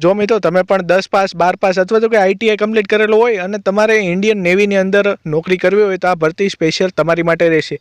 જો મિત્રો, તમે પણ દસ પાસ, બાર પાસ અથવા તો કે આઈટીઆઈ કમ્પ્લીટ કરેલો હોય અને તમારે ઇન્ડિયન નેવીની અંદર નોકરી કરવી હોય તો આ ભરતી સ્પેશિયલ તમારી માટે રહેશે.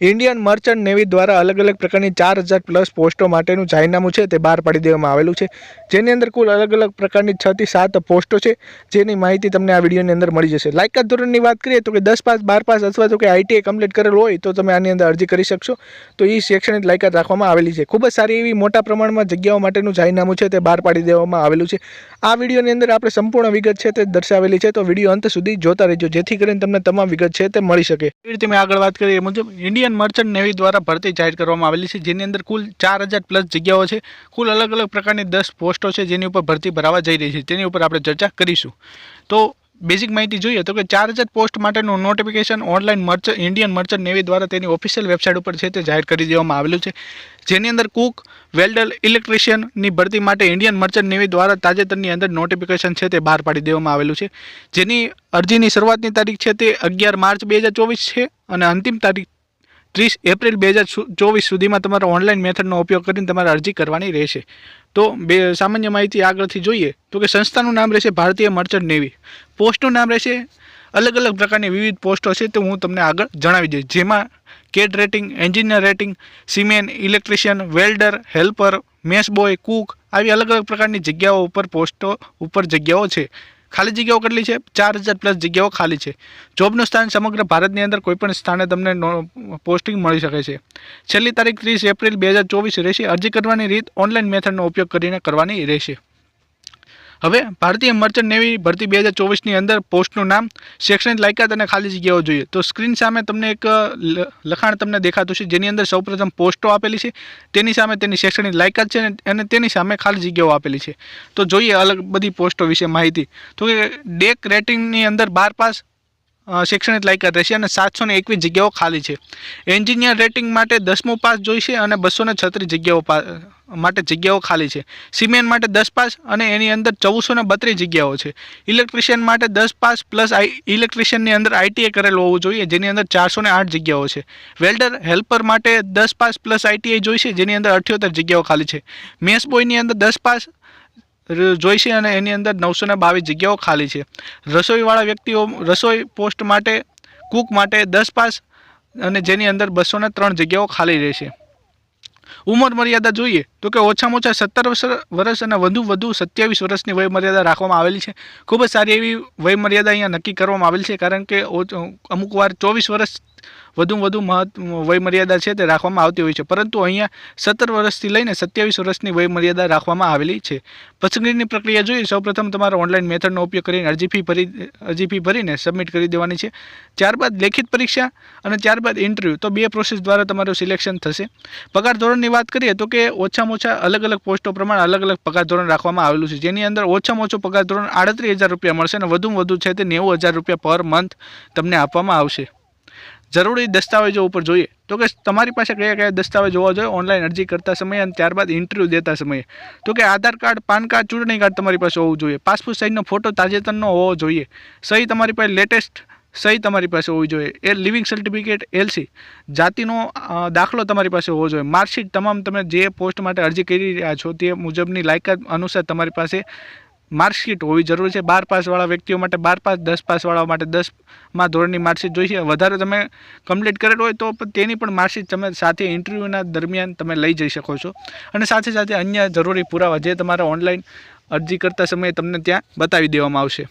ઇન્ડિયન મર્ચન્ટ નેવી દ્વારા અલગ અલગ પ્રકારની ચાર હજાર પ્લસ પોસ્ટો માટેનું જાહેરનામું છે તે બહાર પાડી દેવામાં આવેલું છે. જેની અંદર કુલ અલગ અલગ પ્રકારની છ થી સાત પોસ્ટો છે. જેની માહિતી તમને આ વિડીયોની અંદર મળી જશે. લાયકાત ધોરણની વાત કરીએ તો કે દસ પાસ, બાર પાસ અથવા તો કે આઈટીઆઈ કમ્પ્લીટ કરેલું હોય તો તમે આની અંદર અરજી કરી શકશો. તો એ શૈક્ષણિક લાયકાત રાખવામાં આવેલી છે. ખૂબ જ સારી એવી મોટા પ્રમાણમાં જગ્યાઓ માટેનું જાહેરનામું છે તે બહાર પાડી દેવામાં આવેલું છે. આ વિડીયોની અંદર આપણે સંપૂર્ણ વિગત છે તે દર્શાવેલી છે. તો વીડિયો અંત સુધી જોતા રહેજો. જેથી કરીને તમને તમામ વિગત છે તે મળી શકે. એવી રીતે મેં આગળ વાત કરીએ મુજબ મુજબ ઇન્ડિયન મર્ચન્ટ નેવી દ્વારા ભરતી જાહેર કરવામાં આવેલી છે, જેની અંદર કુલ ચાર હજાર પ્લસ જગ્યાઓ છે. કુલ અલગ અલગ પ્રકારની દસ પોસ્ટો છે, જેની ઉપર ભરતી ભરાવા જઈ રહી છે. તેની ઉપર આપણે ચર્ચા કરીશું. તો બેઝિક માહિતી જોઈએ તો કે ચાર હજાર પોસ્ટ માટેનું નોટિફિકેશન ઓનલાઈન મર્ચ ઇન્ડિયન મર્ચન્ટ નેવી દ્વારા તેની ઓફિશિયલ વેબસાઇટ ઉપર છે તે જાહેર કરી દેવામાં આવેલું છે. જેની અંદર કુક વેલ્ડર ઇલેક્ટ્રિશિયનની ભરતી માટે ઇન્ડિયન મર્ચન્ટ નેવી દ્વારા તાજેતરની અંદર નોટિફિકેશન છે તે બહાર પાડી દેવામાં આવેલું છે. જેની અરજીની શરૂઆતની તારીખ છે તે અગિયાર માર્ચ બે છે અને અંતિમ તારીખ ત્રીસ એપ્રિલ બે હજાર ચોવીસ સુધીમાં તમારે ઓનલાઈન મેથડનો ઉપયોગ કરીને તમારે અરજી કરવાની રહેશે. તો બે, સામાન્ય માહિતી આગળથી જોઈએ તો કે સંસ્થાનું નામ રહેશે ભારતીય મર્ચન્ટ નેવી. પોસ્ટનું નામ રહેશે અલગ અલગ પ્રકારની વિવિધ પોસ્ટો છે તો હું તમને આગળ જણાવી દઈશ. જેમાં કેડ rating, engineer rating seaman electrician, welder, helper mess boy cook, આવી અલગ અલગ પ્રકારની જગ્યાઓ ઉપર પોસ્ટો, ઉપર જગ્યાઓ છે. ખાલી જગ્યાઓ કેટલી છે? ચાર હજાર પ્લસ જગ્યાઓ ખાલી છે. જોબનું સ્થાન સમગ્ર ભારતની અંદર કોઈપણ સ્થાને તમને પોસ્ટિંગ મળી શકે છે. છેલ્લી તારીખ ત્રીસ એપ્રિલ બે હજાર ચોવીસ રહેશે. અરજી કરવાની રીત ઓનલાઈન મેથડનો ઉપયોગ કરીને કરવાની રહેશે. હવે ભારતીય મર્ચન્ટ નેવી ભરતી બે હજાર ચોવીસની અંદર પોસ્ટનું નામ, શૈક્ષણિક લાયકાત અને ખાલી જગ્યાઓ જોઈએ. તો સ્ક્રીન સામે તમને એક લખાણ તમને દેખાતું છે જેની અંદર સૌપ્રથમ પોસ્ટો આપેલી છે. તેની સામે તેની શૈક્ષણિક લાયકાત છે અને તેની સામે ખાલી જગ્યાઓ આપેલી છે. તો જોઈએ અલગ બધી પોસ્ટો વિશે માહિતી. તો કે ડેક રેટિંગની અંદર બાર પાસ શૈક્ષણિક લાયકાત રહેશે અને સાતસો ને એકવીસ જગ્યાઓ ખાલી છે. એન્જિનિયર રેટિંગ માટે દસમું પાસ જોઈશે અને બસો ને છત્રીસ જગ્યાઓ માટે જગ્યાઓ ખાલી છે. સિમેન્ટ માટે દસ પાસ અને એની અંદર ચૌદસો ને બત્રીસ જગ્યાઓ છે. ઇલેક્ટ્રિશિયન માટે દસ પાસ પ્લસ ઇલેક્ટ્રિશિયનની અંદર આઈટીઆઈ કરેલું હોવું જોઈએ, જેની અંદર ચારસો ને આઠ જગ્યાઓ છે. વેલ્ડર હેલ્પર માટે દસ પાસ પ્લસ આઈટીઆઈ જોઈશે, જેની અંદર અઠ્યોતેર જગ્યાઓ ખાલી છે. મેસ બોયની અંદર દસ પાસ ર- જોઈશે અને એની અંદર નવસો ને બાવીસ જગ્યાઓ ખાલી છે. રસોઈવાળા વ્યક્તિઓ રસોઈ પોસ્ટ માટે, કૂક માટે દસ પાસ અને જેની અંદર બસો ત્રણ જગ્યાઓ ખાલી રહેશે. ઉંમર મર્યાદા જોઈએ તો કે ઓછામાં ઓછા સત્તર વર્ષ અને વધુ વધુ સત્યાવીસ વર્ષની વયમર્યાદા રાખવામાં આવેલી છે. ખૂબ જ સારી એવી વયમર્યાદા અહીંયા નક્કી કરવામાં આવેલી છે કારણ કે અમુક વાર ચોવીસ વર્ષ વધુ વધુ મહત્વ, વયમર્યાદા છે તે રાખવામાં આવતી હોય છે. પરંતુ અહીંયા સત્તર વર્ષથી લઈને સત્યાવીસ વર્ષની વયમર્યાદા રાખવામાં આવેલી છે. પસંદગીની પ્રક્રિયા જોઈએ. સૌપ્રથમ તમારે ઓનલાઈન મેથડનો ઉપયોગ કરીને અરજી ફી ભરી, અરજી ફી ભરીને સબમિટ કરી દેવાની છે. ત્યારબાદ લેખિત પરીક્ષા અને ત્યારબાદ ઇન્ટરવ્યૂ. તો બે પ્રોસેસ દ્વારા તમારું સિલેક્શન થશે. પગાર ધોરણની વાત કરીએ તો કે ઓછામાં ઓછા અલગ અલગ પોસ્ટો પ્રમાણે અલગ અલગ પગાર ધોરણ રાખવામાં આવેલું છે. જેની અંદર ઓછામાં ઓછો પગાર ધોરણ આડત્રીસ હજાર રૂપિયા મળશે અને વધુમાં વધુ છે તે નેવું હજાર રૂપિયા પર મંથ તમને આપવામાં આવશે. જરૂરી દસ્તાવેજો ઉપર જોઈએ. તો કે તમારી પાસે કયા કયા દસ્તાવેજ હોવા જોઈએ? ઓનલાઈન અરજી કરતા સમયે અને ત્યારબાદ ઇન્ટરવ્યૂ દેતા સમયે. તો કે આધાર કાર્ડ, પાન કાર્ડ, ચૂંટણી કાર્ડ તમારી પાસે હોવું જોઈએ. પાસપોર્ટ સાઇઝનો ફોટો તાજેતરનો હોવો જોઈએ. સહી તમારી પાસે લેટેસ્ટ સહી તમારી પાસે હોવી જોઈએ. એ લિવિંગ સર્ટિફિકેટ એલસી જાતિનો દાખલો તમારી પાસે હોવો જોઈએ. માર્કશીટ તમામ તમે જે પોસ્ટ માટે અરજી કરી રહ્યા છો તે મુજબની લાયકાત અનુસાર તમારી પાસે માર્કશીટ હોવી જરૂરી છે. બાર પાસવાળા વ્યક્તિઓ માટે બાર પાસ, દસ પાસવાળા માટે દસમાં ધોરણની માર્કશીટ જોઈએ વધારે તમે કમ્પ્લીટ કરેલ હોય તો તેની પણ માર્કશીટ તમે સાથે ઇન્ટરવ્યૂના દરમિયાન તમે લઈ જઈ શકો છો. અને સાથે સાથે અન્ય જરૂરી પુરાવા જે તમારે ઓનલાઈન અરજી કરતા સમયે તમને ત્યાં બતાવી દેવામાં આવશે.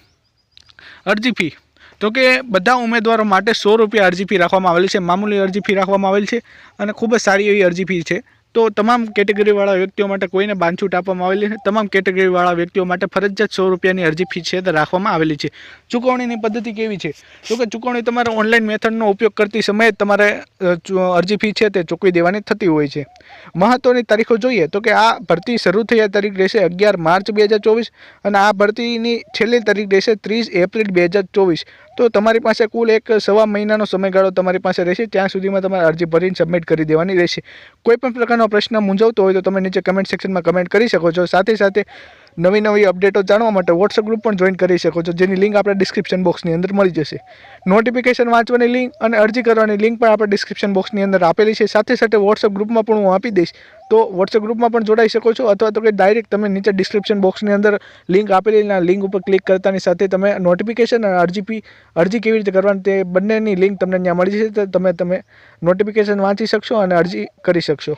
અરજી ફી તો કે બધા ઉમેદવારો માટે સો રૂપિયા અરજી ફી રાખવામાં આવેલી છે. મામૂલી અરજી ફી રાખવામાં આવેલી છે અને ખૂબ જ સારી એવી અરજી ફી છે. તો તમામ કેટેગરીવાળા વ્યક્તિઓ માટે કોઈને બાંધછૂટ આપવામાં આવેલી છે તમામ કેટેગરીવાળા વ્યક્તિઓ માટે ફરજિયાત સો રૂપિયાની અરજી ફી છે તે રાખવામાં આવેલી છે. ચૂકવણીની પદ્ધતિ કેવી છે? તો કે ચૂકવણી તમારે ઓનલાઈન મેથડનો ઉપયોગ કરતી સમયે તમારે અરજી ફી છે તે ચૂકવી દેવાની થતી હોય છે. મહત્ત્વની તારીખો જોઈએ તો કે આ ભરતી શરૂ થયા તારીખ રહેશે અગિયાર માર્ચ બે અને આ ભરતીની છેલ્લી તારીખ રહેશે ત્રીસ એપ્રિલ બે તો તમારી પાસે કુલ એક સવા મહિનાનો સમયગાળો તમારી પાસે રહેશે. ત્યાં સુધીમાં તમારે અરજી ભરીને સબમિટ કરી દેવાની રહેશે. કોઈપણ પ્રકારનો પ્રશ્ન મૂંઝવતો હોય તો તમે નીચે કમેન્ટ સેક્શનમાં કમેન્ટ કરી શકો છો. સાથે સાથે નવી નવી અપડેટો જાણવા માટે વોટ્સઅપ ગ્રુપ પણ જોઈન કરી શકો છો. જેની લિંક આપણે ડિસ્ક્રિપ્શન બોક્સની અંદર મળી જશે. નોટિફિકેશન વાંચવાની લિંક અને અરજી કરવાની લિંક પણ આપણે ડિસ્ક્રિપ્શન બોક્સની અંદર આપેલી છે. સાથે સાથે વોટ્સઅપ ગ્રુપમાં પણ હું આપી દઈશ. તો વોટ્સએપ ગ્રુપમાં પણ જોડાઈ શકો છો અથવા તો કે ડાયરેક્ટ તમે નીચે ડિસ્ક્રિપ્શન બોક્સની અંદર લિંક આપેલી લિંક ઉપર ક્લિક કરતાની સાથે તમે નોટિફિકેશન અને અરજી પી અરજી કેવી રીતે કરવાની તે બંનેની લિંક તમને ત્યાં મળી જશે. તો તમે તમે નોટિફિકેશન વાંચી શકશો અને અરજી કરી શકશો.